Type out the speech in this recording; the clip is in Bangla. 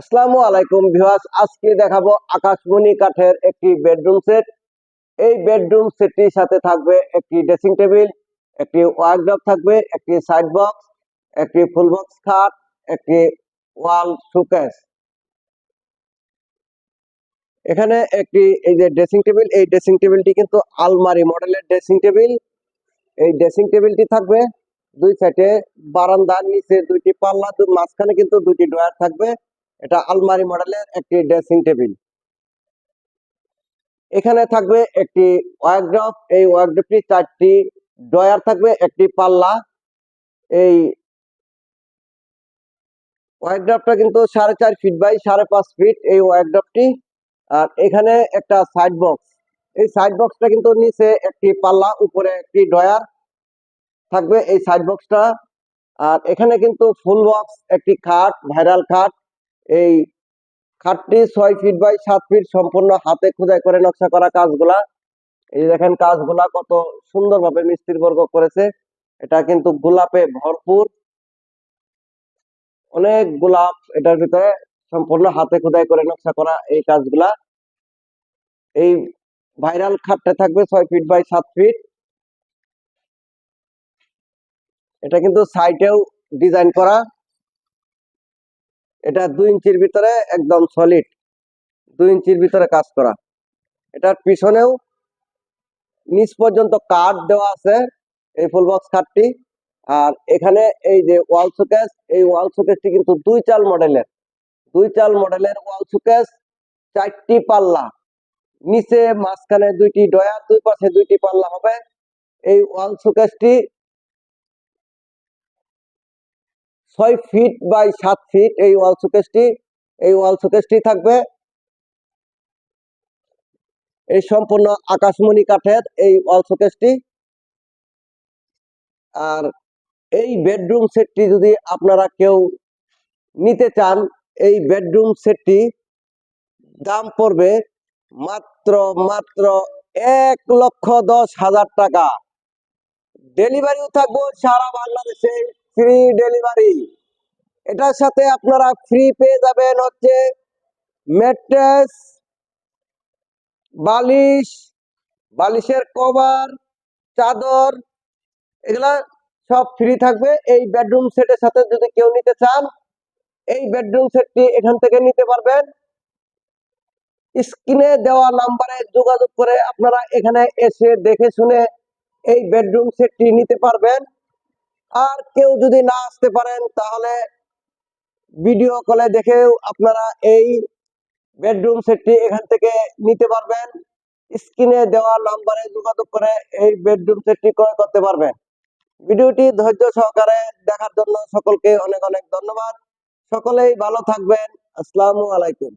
আসসালামু আলাইকুম ভিউয়ার্স, আজকে দেখাবো আকাশমণি কাঠের একটি বেডরুম সেট। এই বেডরুম সেটটির সাথে থাকবে একটি ড্রেসিং টেবিল, একটি ওয়ার্কড্রপ থাকবে, একটি সাইড বক্স, একটি ফুল বক্স খাট, একটি ওয়াল শোকেস। এখানে একটি এই যে ড্রেসিং টেবিল, এই ড্রেসিং টেবিলটি কিন্তু আলমারি মডেলের ড্রেসিং টেবিল। এই ড্রেসিং টেবিলটি থাকবে দুই সাইডে, বারান্দার নিচে দুইটি পাল্লা মাঝখানে কিন্তু দুইটি ড্রয়ার থাকবে। এটা আলমারি মডেলের একটি ড্রেসিং টেবিল। এখানে থাকবে একটি ওয়ার্কড্রপ এই ওয়ার্কড্রপটি চারটি ড্রয়ার থাকবে, একটি পাল্লা। এই ওয়ার্কড্রপটা কিন্তু সাড়ে চার ফিট বাই সাড়ে পাঁচ ফিট এই ওয়ার্কড্রপটি আর এখানে একটা সাইড বক্স। এই সাইড বক্সটা কিন্তু নিচে একটি পাল্লা, উপরে একটি ড্রয়ার থাকবে এই সাইড বক্সটা। আর এখানে কিন্তু ফুল বক্স, একটি খাট, ভাইরাল খাট এই খাটটি ছয় ফিট বাই সাত ফিট সম্পূর্ণ হাতে খোদাই করে নকশা করা কাজগুলা। এই দেখেন কাজগুলা কত সুন্দরভাবে মিস্ত্রি বর্গ করেছে। এটা কিন্তু গোলাপে ভরপুর। অনেক গোলাপ এটার ভিতরে সম্পূর্ণ হাতে খোদাই করে নকশা করা এই কাজগুলা। এই ভাইরাল খাটটা থাকবে ছয় ফিট বাই সাত ফিট এটা কিন্তু সাইটেও ডিজাইন করা। এটা দুই ইঞ্চির ভিতরে একদম সলিড দুই ইঞ্চির ভিতরে কাজ করা। এটার পিছনেও নিচ পর্যন্ত কাঠ দেওয়া আছে, এই ফুল বক্স কাঠটি আর এখানে এই যে ওয়াল শোকেস এই ওয়াল শোকেসটি কিন্তু দুই চাল মডেলের দুই চাল মডেলের ওয়াল শোকেস চারটি পাল্লা। নিচে মাঝখানে দুইটি ডয়ার, দুই পাশে দুইটি পাল্লা হবে। এই ওয়াল শোকেসটি ছয় ফিট বাই সাত ফিট এই ওয়াল শোকেসটি, এই ওয়াল শোকেসটি থাকবে। এই সম্পূর্ণ আকাশমণি কাঠের এই ওয়াল শোকেসটি। আর এই বেডরুম সেটটি যদি আপনারা কেউ নিতে চান, এই বেডরুম সেটটি দাম পড়বে মাত্র মাত্র এক লক্ষ দশ হাজার টাকা। ডেলিভারিও থাকব সারা বাংলাদেশে, ফ্রি ডেলিভারি। এটার সাথে আপনারা ফ্রি পেয়ে যাবেন হচ্ছে ম্যাট্রেস বালিশ, বালিশের কভার চাদর, এগুলা সব ফ্রি থাকবে। এই বেডরুম সেটের সাথে যদি কেউ নিতে চান, এই বেডরুম সেটটি এখান থেকে নিতে পারবেন। স্ক্রিনে দেওয়া নাম্বারে যোগাযোগ করে আপনারা এখানে এসে দেখে শুনে এই বেডরুম সেটটি নিতে পারবেন। আর কেউ যদি না আসতে পারেন, তাহলে ভিডিও কলে দেখেও আপনারা এই বেডরুম সেটটি এখান থেকে নিতে পারবেন। স্ক্রিনে দেওয়া নাম্বারে যোগাযোগ করে এই বেডরুম সেটটি ক্রয় করতে পারবেন। ভিডিওটি ধৈর্য সহকারে দেখার জন্য সকলকে অনেক অনেক ধন্যবাদ। সকলেই ভালো থাকবেন। আসসালামু আলাইকুম।